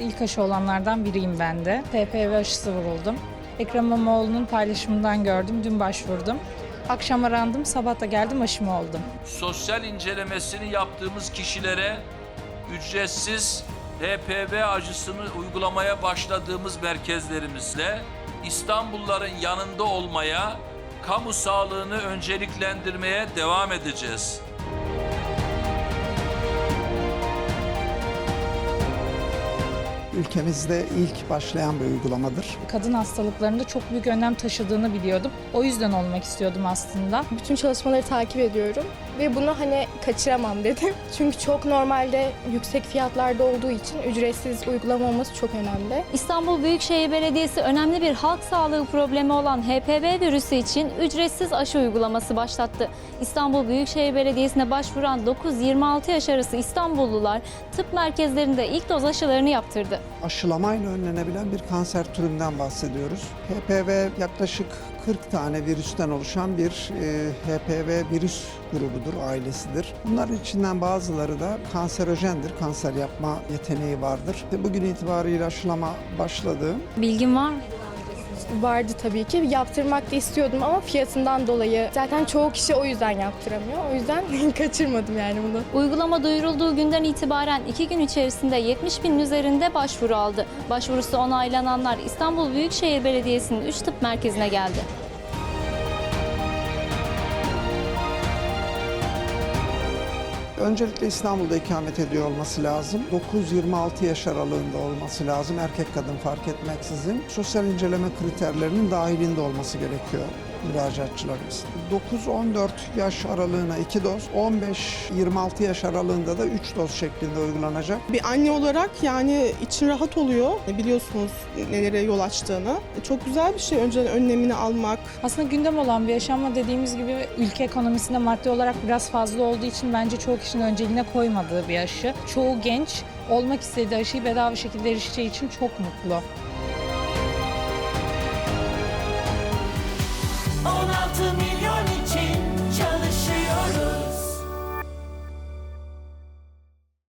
hayatta ilk aşı olanlardan biriyim ben de. PPV aşısı vuruldum. Ekrem İmamoğlu'nun paylaşımından gördüm, dün başvurdum. Akşam arandım, sabah da geldim aşımı oldum. sosyal incelemesini yaptığımız kişilere ücretsiz HPV aşısını uygulamaya başladığımız merkezlerimizle İstanbulluların yanında olmaya, kamu sağlığını önceliklendirmeye devam edeceğiz. Ülkemizde ilk başlayan bir uygulamadır. Kadın hastalıklarında çok büyük önem taşıdığını biliyordum. O yüzden olmak istiyordum aslında. Bütün çalışmaları takip ediyorum ve bunu hani kaçıramam dedim. Çünkü çok normalde yüksek fiyatlarda olduğu için ücretsiz uygulama olması çok önemli. İstanbul Büyükşehir Belediyesi önemli bir halk sağlığı problemi olan HPV virüsü için ücretsiz aşı uygulaması başlattı. İstanbul Büyükşehir Belediyesi'ne başvuran 9-26 yaş arası İstanbullular tıp merkezlerinde ilk doz aşılarını yaptırdı. Aşılamayla önlenebilen bir kanser türünden bahsediyoruz. HPV yaklaşık 40 tane virüsten oluşan bir e, HPV virüs grubudur, ailesidir. Bunların içinden bazıları da kanserojendir, kanser yapma yeteneği vardır. Bugün itibariyle aşılama başladı. Bilgin var mı? Vardı tabii ki. Yaptırmak da istiyordum ama fiyatından dolayı zaten çoğu kişi o yüzden yaptıramıyor. O yüzden kaçırmadım yani bunu. Uygulama duyurulduğu günden itibaren iki gün içerisinde 70 binin üzerinde başvuru aldı. Başvurusu onaylananlar İstanbul Büyükşehir Belediyesi'nin 3 tıp merkezine geldi. Öncelikle İstanbul'da ikamet ediyor olması lazım. 9-26 yaş aralığında olması lazım. Erkek kadın fark etmeksizin. Sosyal inceleme kriterlerinin dahilinde olması gerekiyor müracaatçılarımız. 9-14 yaş aralığına 2 doz, 15-26 yaş aralığında da 3 doz şeklinde uygulanacak. Bir anne olarak yani için rahat oluyor. Biliyorsunuz nelere yol açtığını. Çok güzel bir şey önceden önlemini almak. Aslında gündem olan bir yaşam ama dediğimiz gibi ülke ekonomisinde maddi olarak biraz fazla olduğu için bence çoğu kişinin önceliğine koymadığı bir aşı. Çoğu genç olmak istediği aşıyı bedava şekilde erişeceği için çok mutlu.